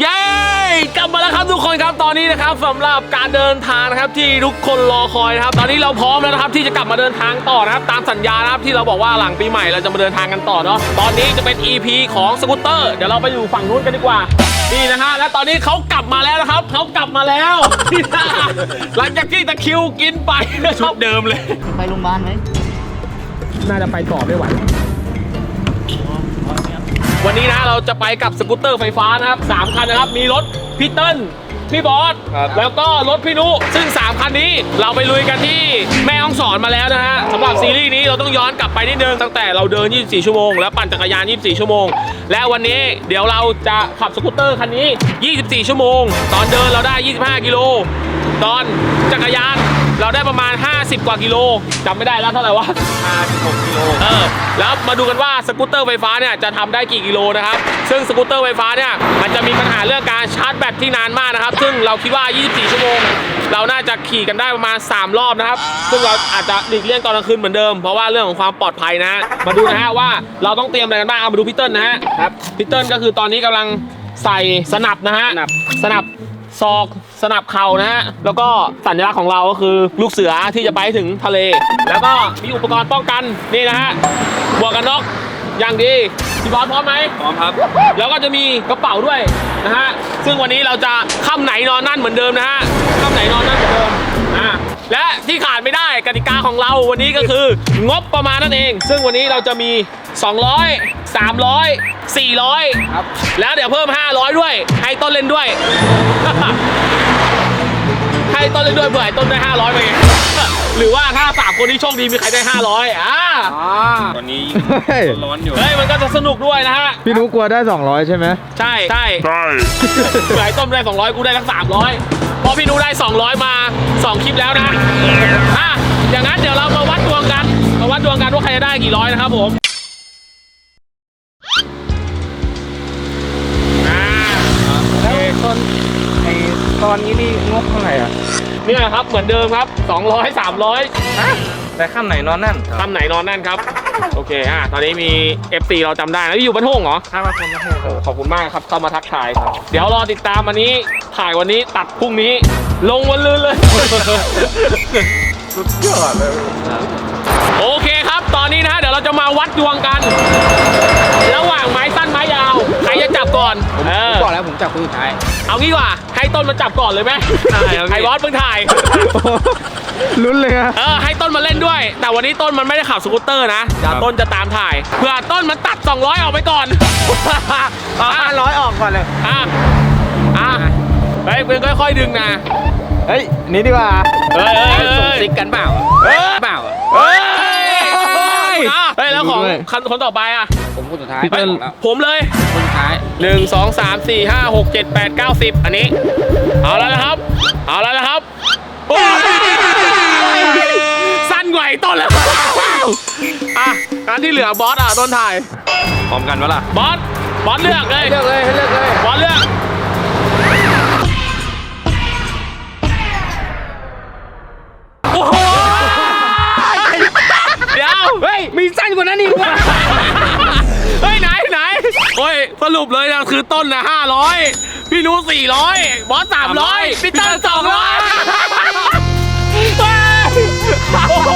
เย้ กลับมาแล้วครับทุกคนครับตอนนี้นะครับสำหรับการเดินทางนะครับที่ทุกคนรอคอยนะครับตอนนี้เราพร้อมแล้วนะครับที่จะกลับมาเดินทางต่อนะครับตามสัญญานะครับที่เราบอกว่าหลังปีใหม่เราจะมาเดินทางกันต่อเนาะตอนนี้จะเป็น EP ของสกูตเตอร์เดี๋ยวเราไปอยู่ฝั่งนู้นกันดีกว่านี่นะฮะและตอนนี้เขากลับมาแล้วนะครับเขากลับมาแล้ว หลังจากที่ตะคริวกินไปชุดเดิมเลย ไปโรงพยาบาลไหมน่าจะไปต่อไม่ไหว วันนี้นะเราจะไปกับสกูตเตอร์ไฟฟ้านะครับสามคันนะครับ มีรถพี่เติ้ลพี่บอสครับ แล้วก็รถพี่นุ ซึ่ง 3 คันนี้เราไปลุยกันที่แม่ฮ่องสอนมาแล้วนะฮะสำหรับซีรีส์นี้เราต้องย้อนกลับไปนิดนึงตั้งแต่เราเดิน 24 ชั่วโมง แล้วปั่นจักรยาน 24 ชั่วโมง และวันนี้เดี๋ยวเราจะขับสกูตเตอร์คันนี้ 24 ชั่วโมง ตอนเดินเราได้ 25 กิโล ตอนจักรยานเราได้ประมาณ 50 กว่ากิโลจำไม่ได้แล้วเท่าไหร่วะ56กิโลเออแล้วมาดูกันว่าสกูตเตอร์ไฟฟ้าเนี่ยจะทำได้กี่กิโลนะครับซึ่งสกูตเตอร์ไฟฟ้าเนี่ยมันจะมีปัญหาเรื่องการชาร์จแบตที่นานมากนะครับ ซึ่งเราคิดว่า 24 ชั่วโมง เราน่าจะขี่กันได้ประมาณ 3 รอบนะครับ ซึ่งเราอาจจะหลีกเลี่ยงตอนกลางคืนเหมือนเดิมเพราะว่าเรื่องของความปลอดภัยนะฮะมาดูนะฮะว่าเราต้องเตรียมอะไรกันบ้างเอามาดูพี่เติ้ลนะฮะครับพี่เติ้ลก็คือตอนนี้กำลังใส่สนับนะฮะสนับสนับ ศอกสนับเข่านะฮะแล้วก็สัญลักษณ์ของเราก็คือลูกเสือที่จะไปถึงทะเล แล้วก็มีอุปกรณ์ป้องกันนี่นะฮะหมวกกันน็อกอย่างดีพี่บอสพร้อมไหมพร้อมครับ แล้วก็จะมีกระเป๋าด้วยนะฮะซึ่งวันนี้เราจะค่ำไหนนอนนั่นเหมือนเดิมนะฮะค่ำไหนนอนนั่นเหมือนเดิมอ่า และที่ขาดไม่ได้กติกาของเราวันนี้ก็คืองบประมาณนั่นเอง ซึ่งวันนี้เราจะมี 200 300 400 ครับ แล้วเดี๋ยวเพิ่ม 500 ด้วย ให้ต้นเล่นด้วย ให้ต้นเล่นด้วยเผื่อให้ต้นได้ 500ไปไงหรือว่าถ้าสามคนที่โชคดีมีใครได้ 500อ่าตอนนี้เฮ้ยร้อนอยู่ เฮ้ย มันก็จะสนุกด้วยนะฮะ พี่นุกกลัวได้ 200 ใช่ไหมใช่ใช่ใช่เผื่อให้ต้นได้ 200 กูได้ทั้ง300 พอพี่นูได้ 200 มา 2 คลิปแล้วนะอะอย่างนั้นเดี๋ยวเรามาวัดดวงกัน มาวัดดวงกันว่าใครจะได้กี่ร้อยนะครับผมอ่าแล้วตอนไอตอนนี้นี่งบเท่าไหร่อะ เนี่ยครับเหมือนเดิมครับ 200 300แต่ข้ามไหนนอนนั่นคำไหนนอนนั่นครับ โอเคอะตอนนี้มี FC เราจำได้นะที่อยู่บ้านโท่งเหรอข้ามมาคนละห้โอ้ขอบคุณมากครับเข้ามาทักทายครับ เดี๋ยวรอติดตามวันนี้ถ่ายวันนี้ตัดพรุ่งนี้ ลงวันลืนเลย สุดยอดเลยโอเคครับ ตอนนี้นะเดี๋ยวเราจะมาวัดดวงกัน ระหว่างไม้สั้นไม้ยาว ใครจะจับก่อนเออบอกแล้วผมจับคนสุดท้าย เอางี้ดีกว่าให้ต้นมาจับก่อนเลยไหมได้ครับพี่ ไอ้บอสเพิ่งถ่าย ลุ้นเลยอะเออให้ต้นมาเล่นด้วย แต่วันนี้ต้นมันไม่ได้ขับสกูตเตอร์นะเดี๋ยวต้นจะตามถ่ายเพื่อต้นมันตัด 200 ออกไปก่อน เอาห้าร้อยออกก่อนเลย อะอะเฮ้ยเพื่อนค่อยๆดึงนะ เฮ้ย นี่ดีกว่าเฮ้ยเฮ้ยเฮ้ยส่งซิกกันเปล่าเฮ้ยเปล่าเฮ้ยอะเฮ้ยแล้วของด้วยคันคนต่อไปอะ ผมคนสุดท้ายพี่เติ้ลบอกแล้วผมเลยคนสุดท้ายหนึ่งสองสามสี่ห้าหกเจ็ดแปดเก้าสิบอันนี้ เอาแล้วนะครับ เอาแล้วนะครับโอ้ยสั้นกว่าไอ้ ต้นแล้วอะการที่เหลือบอสอะต้นถ่ายพร้อมกันวะล่ะบอสบอสเลือกเลยเลือกเลยให้เลือกเลยบอสเลือกโอ้โหเดี๋ยวเฮ้ยมีสั้นกว่านั้นอีกวะเฮ้ยไหนไหนโอ้ยสรุปเลยนะคือต้นนะห้าร้อยพี่นูสี่ร้อยบอสสามร้อยพี่เติ้ลสองร้อยโอ้โห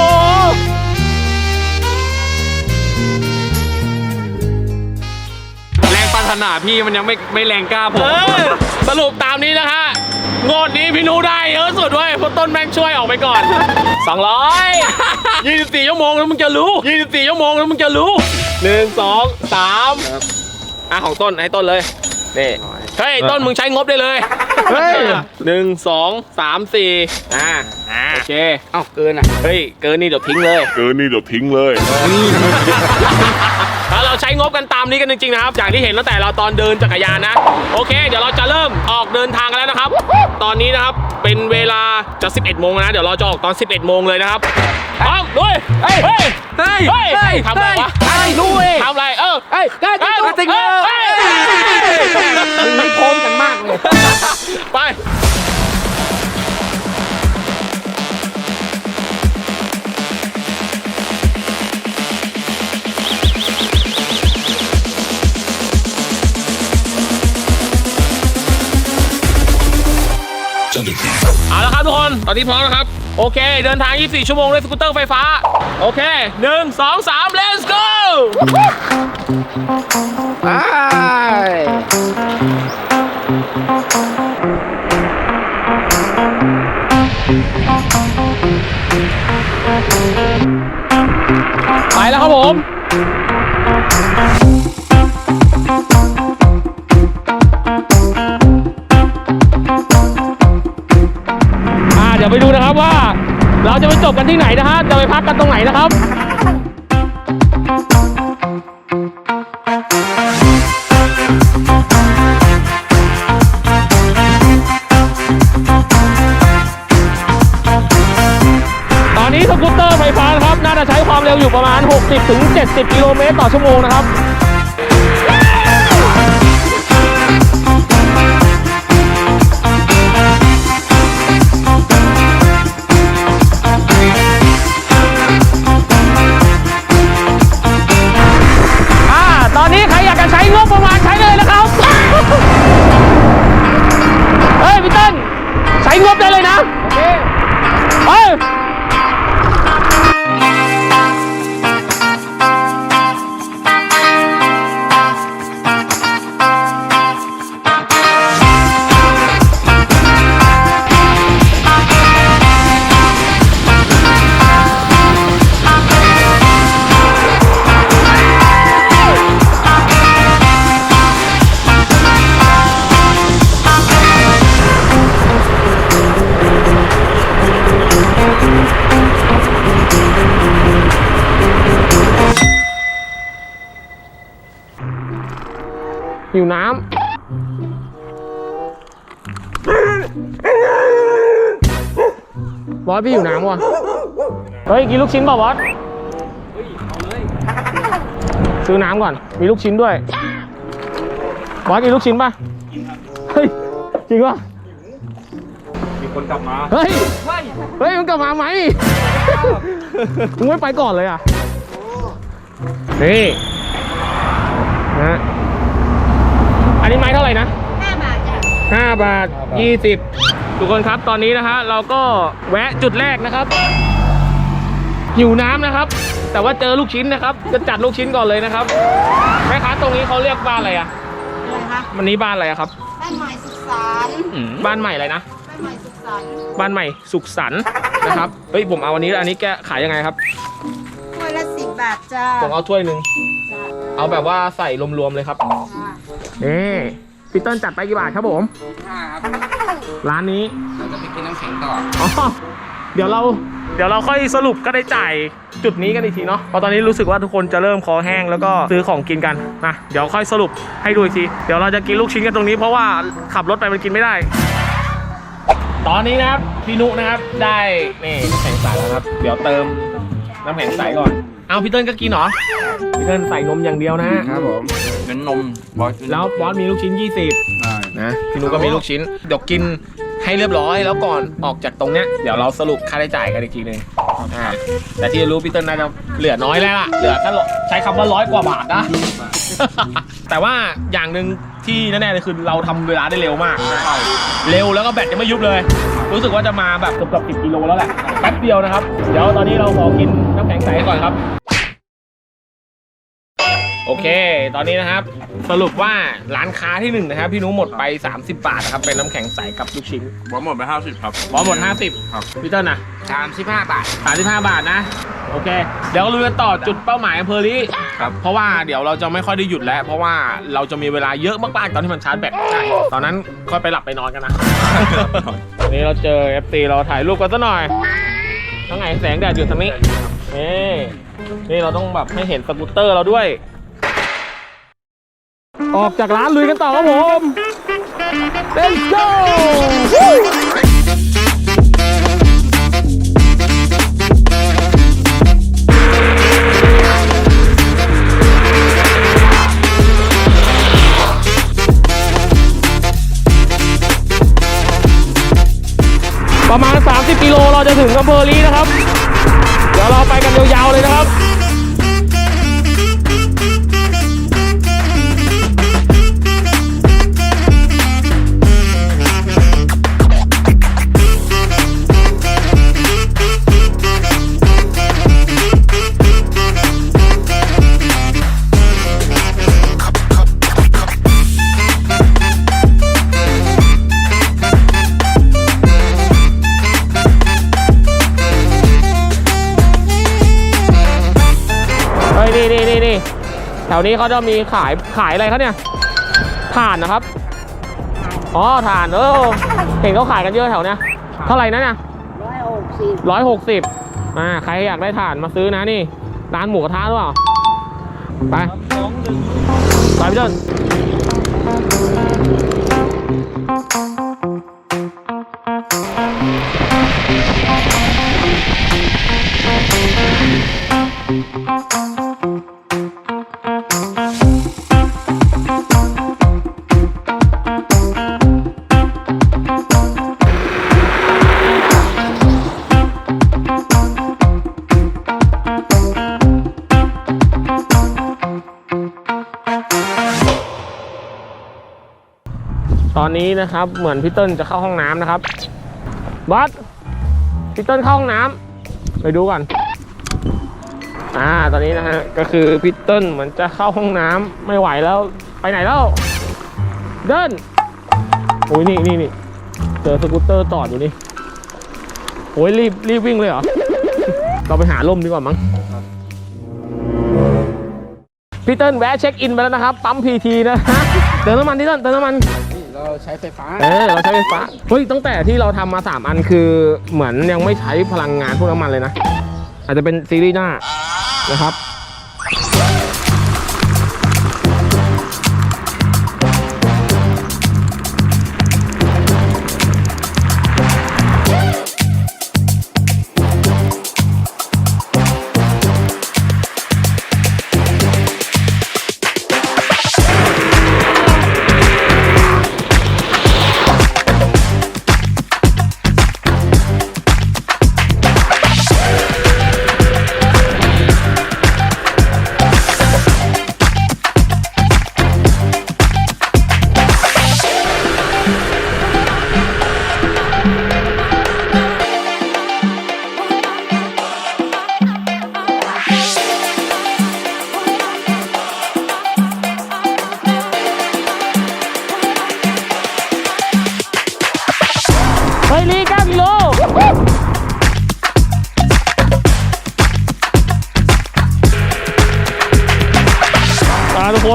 ถนาพี่มันยังไม่ไม่แรงกล้าผมสรุปตามนี้นะฮะงวดนี้พี่นูได้เยอะสุดเว้ยเพราะต้นแม่งช่วยออกไปก่อน 200 24ชั่วโมงแล้วมึงจะรู้ 24ชั่วโมงแล้วมึงจะรู้หนึ่งสองสามอะของต้นให้ต้นเลยนี่เฮ้ยต้นมึงใช้งบได้เลยเฮ้ย หนึ่งสองสามสี่อ่าโอเคเอ้าเกินอะ เฮ้ยเกินนี่เดี๋ยวทิ้งเลย เกินนี่เดี๋ยวทิ้งเลยแล้วเรา ใช้งบกันตามนี้กันจริงๆนะครับอย่างที่เห็นตั้งแต่เราตอนเดินจักรยานนะ โอเค เดี๋ยวเราจะเริ่มออกเดินทางกันแล้วนะครับ ตอนนี้นะครับเป็นเวลาจะ 11 โมงแล้วนะ เดี๋ยวเราจะออกตอน 11 โมงเลยนะครับพร้อมด้วยเฮ้ยเฮ้ยเฮ้ยเฮ้ยทำอะไรวะไอ้รู้เองทำอะไรเออเฮ้ยได้จริงเอ้ยจริงเอ้ยเอ้ยมึงไม่พร้อมกันมากเลย ตอนนี้พร้อมแล้วครับ โอเค เดินทาง 24 ชั่วโมงด้วยสกูตเตอร์ไฟฟ้า โอเค 1 2 3 let's go ไปไปแล้วครับผม เราจะไปจบกันที่ไหนนะฮะ จะไปพักกันตรงไหนนะครับตอนนี้สกูตเตอร์ไฟฟ้านะครับ น่าจะใช้ความเร็วอยู่ประมาณ 60-70 กิโลเมตรต่อชั่วโมงนะครับ หิวน้ำบอสพี่หิวน้ำว่ะ เฮ้ย กินลูกชิ้นเปล่าบอสซื้อน้ำก่อน มีลูกชิ้นด้วย บอสกินลูกชิ้นป่ะ เฮ้ย จริงป่ะ มีคนกลับมา เฮ้ย เฮ้ย มันกลับมาไหมมึงไม่ไปก่อนเลยอะ นี่นะ อันนี้ไม้เท่าไหร่นะ5บาทจ้ะห้าบาทยี่สิบทุกคนครับตอนนี้นะฮะเราก็แวะจุดแรกนะครับหิวน้ำนะครับ แต่ว่าเจอลูกชิ้นนะครับ จะจัดลูกชิ้นก่อนเลยนะครับแม่ค้าตรงนี้เขาเรียกบ้านอะไรอะอะไรคะวันนี้บ้านอะไรอะครับ บ้านใหม่สุขสันต์บ้านใหม่อะไรนะบ้านใหม่สุขสันต์บ้านใหม่สุขสันต์นะครับเฮ้ยผมเอาอันนี้อันนี้แกขายยังไงครับถ้วยละสิบบาทจ้าผมเอาถ้วยหนึ่งจ้าเอาแบบว่าใส่รวมๆเลยครับจ้า นี่พี่เติ้ลจัดไปกี่บาทครับผมห้าครับร้านนี้เราจะไปกินน้ำแข็งต่ออ๋อเดี๋ยวเราเดี๋ยวเราค่อยสรุปก็ได้จ่ายจุดนี้กันอีกทีเนาะเพราะตอนนี้รู้สึกว่าทุกคนจะเริ่มคอแห้งแล้วก็ซื้อของกินกันนะเดี๋ยวค่อยสรุปให้ดูอีกที เดี๋ยวเราจะกินลูกชิ้นกันตรงนี้เพราะว่าขับรถไปมันกินไม่ได้ ตอนนี้นะครับพี่นุนะครับได้นี่น้ำแข็งใสแล้วครับ เดี๋ยวเติมน้ำแข็งใสก่อน เอาพี่เติ้ลก็กินเหรอพี่เติ้ลใส่นมอย่างเดียวนะครับผมเป็นนมบอสแล้วบอสมีลูกชิ้น 20ได้นะพี่นุก็มีลูกชิ้นเดี๋ยวกินให้เรียบร้อยแล้วก่อนออกจากตรงเนี้ยเดี๋ยวเราสรุปค่าใช้จ่ายกันอีกทีหนึงอ่าแต่ที่รู้พี่เติ้ลน่าจะเหลือน้อยแล้วอะเหลือแค่ร้อยใช้คำว่าร้อยกว่าบาทนะ แต่ว่าอย่างหนึ่งที่แน่ๆเลยคือเราทำเวลาได้เร็วมาก เร็วแล้วก็แบตยังไม่ยุบเลย รู้สึกว่าจะมาแบบเกือบสิบกิโลแล้วแหละแป๊บเดียวนะครับ เดี๋ยวตอนนี้เราขอกินน้ำแข็งใสก่อนครับ โอเค ตอนนี้นะครับ สรุปว่าร้านค้าที่หนึ่งนะครับ พี่นุ้หมดไป 30 บาทนะครับ เป็นน้ำแข็งใสกับลูกชิ้นบอสหมดไปห้าสิบครับ บอสหมด 50ครับ พี่เติ้ลนะสามสิบห้าบาท 35 บาทนะ โอเค เดี๋ยวเราจะต่อจุดเป้าหมายอำเภอนี้ครับ เพราะว่าเดี๋ยวเราจะไม่ค่อยได้หยุดแล้ว เพราะว่าเราจะมีเวลาเยอะมากๆตอนที่มันชาร์จแบตใช่ตอนนั้นค่อยไปหลับไปนอนกันนะ วันนี้เราเจอ FC เราถ่ายรูปกันซะหน่อยทั้งไงแสงแดดอยู่ทางนี้ นี่ นี่เราต้องแบบให้เห็นสกูตเตอร์เราด้วย ออกจากร้านลุยกันต่อครับผม Let's go วนี้เขาจะมีขายขายอะไรเขาเนี่ยถ่านนะครับอ๋อถ่านเออเห็นเขาขายกันเยอะแถวเนี้ยเท่าไหร่นะเนี่ยร้อยหกสิบร้อยหกสิบอ่าใครอยากได้ถ่านมาซื้อนะนี่ร้านหมูกระทะหรือเปล่าไปไปพี่ต้นตอน นี้นะครับ เหมือนพี่เติ้ลจะเข้าห้องน้ำนะครับบัสพี่เติ้ลเข้าห้องน้ำไปดูก่อนอ่าตอนนี้นะฮะก็คือพี่เติ้ลเหมือนจะเข้าห้องน้ำไม่ไหวแล้วไปไหนแล้วเดินโอ้ยนี่นี่นี่เจอสกูตเตอร์จอดอยู่นี่โอ้ยรีบรีบวิ่งเลยเหรอเราไปหาร่มดีกว่ามั้งพี่เติ้ลแวะเช็คอินไปแล้วนะครับปั๊มพีทีนะฮะเติมน้ำมันที่เติ้ลเติมน้ำมัน เราใช้ไฟฟ้า เออเราใช้ไฟฟ้าเฮ้ยตั้งแต่ที่เราทำมา 3 อันคือเหมือนยังไม่ใช้พลังงานพวกน้ำมันเลยนะ อาจจะเป็นซีรีส์หน้านะครับ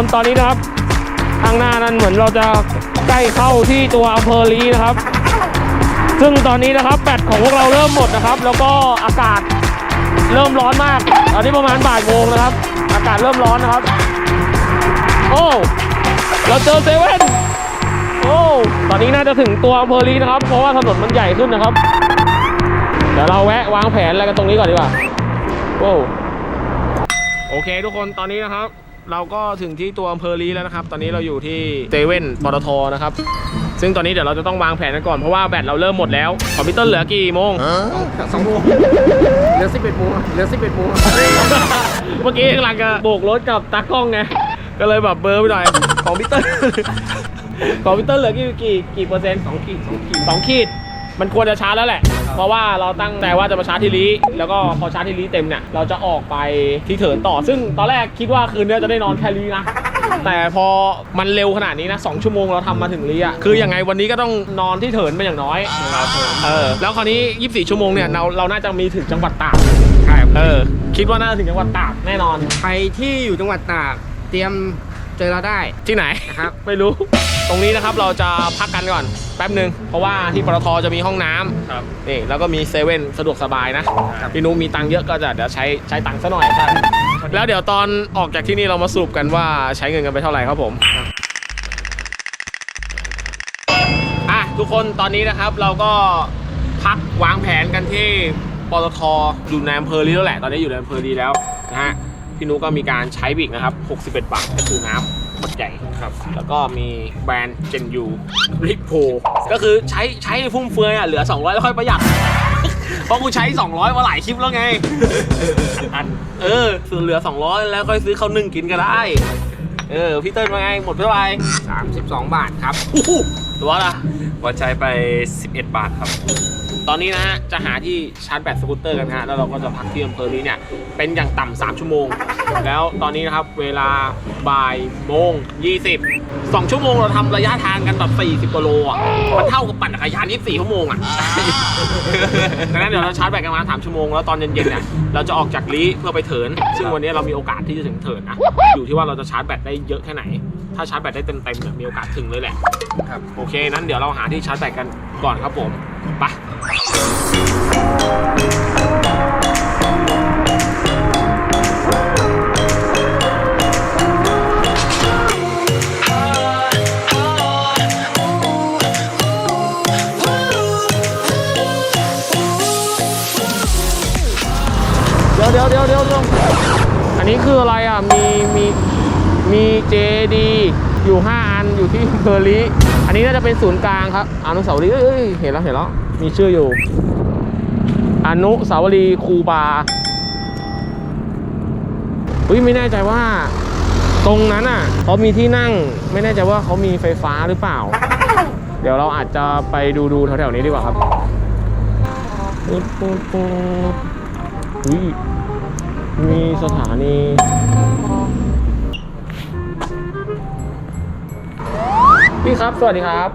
นตอนนี้นะครับข้างหน้านั้นเหมือนเราจะใกล้เข้าที่ตัวอำเภอลีนะครับ ซึ่งตอนนี้นะครับแบตของพวกเราเริ่มหมดนะครับ แล้วก็อากาศเริ่มร้อนมาก ตอนนี้ประมาณบ่ายโมงนะครับ อากาศเริ่มร้อนนะครับ โอ้เราเจอเซเว่นโอ้ตอนนี้น่าจะถึงตัวอำเภอลีนะครับ เพราะว่าถนนมันใหญ่ขึ้นนะครับ เดี๋ยวเราแวะวางแผนอะไรกันตรงนี้ก่อนดีกว่าโอ้โอเคทุกคนตอนนี้นะครับ เราก็ถึงที่ตัวอำเภอลีแล้วนะครับ ตอนนี้เราอยู่ที่เซเว่นปตทนะครับ ซึ่งตอนนี้เดี๋ยวเราจะต้องวางแผนกันก่อน เพราะว่าแบตเราเริ่มหมดแล้ว คอมพิวเตอร์เหลือกี่โมงสองโมงเหลือสิบเอ็ดโมงเหลือสิบเอ็ดโมงเมื่อกี้กำลังจะโบกรถกับตากล้องไง ก็เลยแบบเบลอร์ไปหน่อยของพีเตอร์ของพีเตอร์เหลือกี่กี่กี่เปอร์เซ็นต์สองขีดสองขีดสองขีด มันควรจะชาร์จแล้วแหละ เพราะว่าเราตั้งใจว่าจะมาชาร์จที่ลีแล้วก็พอชาร์จที่ลีเต็มเนี่ย เราจะออกไปที่เถินต่อ ซึ่งตอนแรกคิดว่าคืนนี้จะได้นอนแค่ลีนะ แต่พอมันเร็วขนาดนี้นะสองชั่วโมงเราทำมาถึงลีอะคือยังไงวันนี้ก็ต้องนอนที่เถินไปอย่างน้อย เออ แล้วคราวนี้ 24 ชั่วโมงเนี่ยเราเราน่าจะมีถึงจังหวัดตาก ใช่ครับเออ คิดว่าน่าจะถึงจังหวัดตากแน่นอน ใครที่อยู่จังหวัดตากเตรียมเจอเราได้ที่ไหนครับ ไม่รู้ ตรงนี้นะครับเราจะพักกันก่อนแป๊บหนึ่งเพราะว่าที่ปตทจะมีห้องน้ำครับนี่แล้วก็มีเซเว่นสะดวกสบายนะพี่นุ้มีตังค์เยอะก็จะเดี๋ยวใช้ใช้ตังค์ซะหน่อยแล้วเดี๋ยวตอนออกจากที่นี่เรามาสรุปกันว่าใช้เงินกันไปเท่าไหร่ครับผมอะทุกคนตอนนี้นะครับเราก็พักวางแผนกันที่ปตทอยู่ในอำเภอลีแล้วแหละ ตอนนี้อยู่ในอำเภอลีแล้วนะฮะพี่นุก็มีการใช้บิกนะครับ 61 บาทก็คือน้ำ ขวดใหญ่ครับ แล้วก็มีแบรนด์เจนยูริโพก็คือใช้ใช้ฟุ่มเฟือยอะเหลือ 200 แล้วค่อยประหยัด เพราะกูใช้ 200 มาหลายคลิปแล้วไงอันเออส่วนเหลือ 200 แล้วค่อยซื้อข้าวนึ่งกินก็ได้ เออ พี่เติ้ลว่าไง หมดเท่าไหร่32 บาทครับโอ้โหตัวละ วัดใจไป 11 บาทครับต อนนี้นะฮะจะหาที่ชาร์จแบตสกูตเตอร์กันฮะแล้วเราก็จะพักที่อำเภอนี้เนี่ยเป็นอย่างต่ำ3ชั่วโมง แล้วตอนนี้นะครับเวลาบ่ายโมง20 2ชั่วโมงเราทำระยะทางกันแบบ40กิโลอะมันเท่ากับปั่นจักรยาน24ชั่วโมงอะดังนั้นเดี๋ยวเราชาร์จแบตกันมา3ชั่วโมงแล้วตอนเย็นๆเนี่ยเราจะออกจากลีเพื่อไปเถิน ซึ่งวันนี้เรามีโอกาสที่จะถึงเถินนะอยู่ที่ว่าเราจะชาร์จแบตได้เยอะแค่ไหน ถ้าชาร์จแบตได้เต็มๆเนี่ยมีโอกาสถึงเลยแหละ ครับ โอเค นั้นเดี๋ยวเราหาที่ชาร์จแบตกันก่อนครับผม ไปเดี๋ยวเดี๋ยวเดี๋ยวเดี๋ยวเดี๋ยวอันนี้คืออะไรอะ มีมี มีเจดีอยู่ 5 อันอยู่ที่เบอร์ลีอันนี้น่าจะเป็นศูนย์กลางครับอนุสาวรีย์เอ้ยเห็นแล้วเห็นแล้วมีชื่ออยู่ อนุสาวรีย์คูบาอุ้ยไม่แน่ใจว่าตรงนั้นอะเขามีที่นั่งไม่แน่ใจว่าเขามีไฟฟ้าหรือเปล่า เดี๋ยวเราอาจจะไปดูดูแถวๆนี้ดีกว่าครับปุ๊บปุ๊บปุ๊บอุ้ยมีสถานี พี่ครับ สวัสดีครับ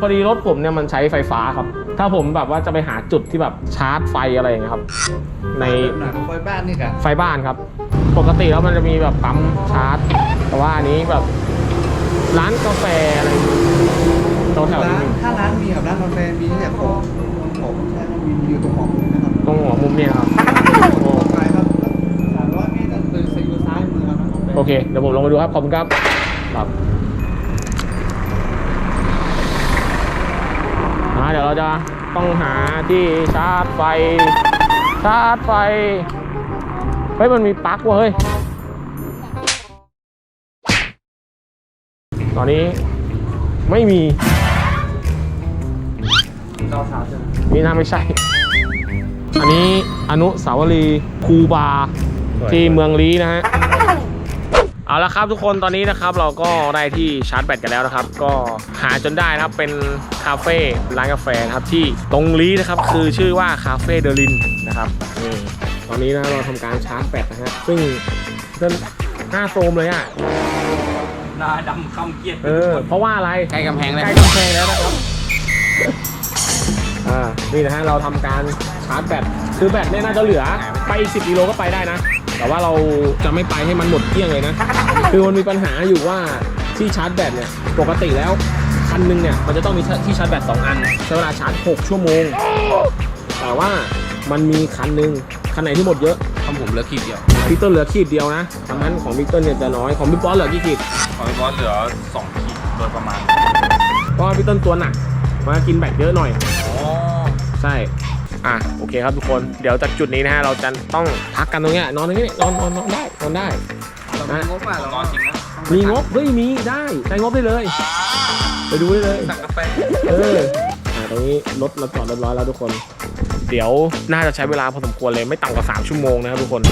พอดีรถผมเนี่ยมันใช้ไฟฟ้าครับ ถ้าผมแบบว่าจะไปหาจุดที่แบบชาร์จไฟอะไรอย่างเงี้ยครับ ในหนังไฟบ้านนี่กันไฟบ้านครับ ปกติแล้วมันจะมีแบบปั๊มชาร์จ แต่ว่าอันนี้แบบร้านกาแฟอะไรแถวแถวๆร้านี้นมีถ้าร้านมีกับร้านกาแฟมีที่แต่ผมผมใช่มีอยู่ตรงหัวมุมนะครับตรงหัวมุมเนี่ยครับ โอ้ไกลครับสามร้อยเมตรตื่นไปอยู่ซ้ายมือครับร้านกาแฟโอเค เดี๋ยวผมลงไปดูครับ ขอบคุณครับครับอ่า เดี๋ยวเราจะต้องหาที่ชาร์จไฟ ชาร์จไฟ เฮ้ย มันมีปลั๊กว่ะเฮ้ย ตอนนี้ไม่มีเก้าสามใช่ไหมนี่น่าไม่ใช่ อันนี้อนุสาวรีย์ครูบาที่เมืองลีนะฮะ เอาละครับทุกคนตอนนี้นะครับเราก็ได้ที่ชาร์จแบตกันแล้วนะครับ ก็หาจนได้นะครับเป็นคาเฟ่ร้านกาแฟนะครับที่ตรงลีนะครับคือชื่อว่าคาเฟ่เดลินนะครับนี่ตอนนี้นะเราทำการชาร์จแบตนะฮะซึ่งเพื่อนหน้าโซมเลยอะหน้าดำคำเกียดเออเพราะว่าอะไรใกล้กำแพงเลยใกล้กำแพงแล้วนะครับอ่านี่นะฮะเราทำการชาร์จแบตคือแบตเนี่ยน่าจะเหลือไปอีก10กิโลก็ไปได้นะ แต่ว่าเราจะไม่ไปให้มันหมดเกลี้ยงเลยนะ คือมันมีปัญหาอยู่ว่าที่ชาร์จแบตเนี่ย ปกติแล้วคันหนึงเนี่ยมันจะต้องมีที่ชาร์จแบต2อันใช้เวลาชาร์จ 6 ชั่วโมง แต่ว่ามันมีคันหนึงคันไหนที่หมดเยอะทำผมเหลือขีดเดียวพิกเตอร์เหลือขีดเดียวนะดังนั้นของพิกเตอร์เนี่ยจะน้อยของพี่ป๊อสเหลือกี่ขีดของพี่บอสเหลือ2ขีดโดยประมาณเพราะว่าพี่ต้นตัวหนักมากินแบตเยอะหน่อยอ๋อใช่ อะโอเคครับทุกคนเดี๋ยวจากจุดนี้นะฮะเราจะต้องพักกันตรงเนี้ยนอนตรงนี้นอนนอนนอนได้นอนได้ เรามีงบอะเรานอนจริงนะมีงบเฮ้ยมีได้ใช้งบได้เลย ไปดูได้เลยสั่งกาแฟเอออ่าตรงนี้รถเราจอดเรียบร้อยแล้วทุกคน เดี๋ยวน่าจะใช้เวลาพอสมควรเลยไม่ต่ำกว่า3ชั่วโมงนะครับทุกคนไป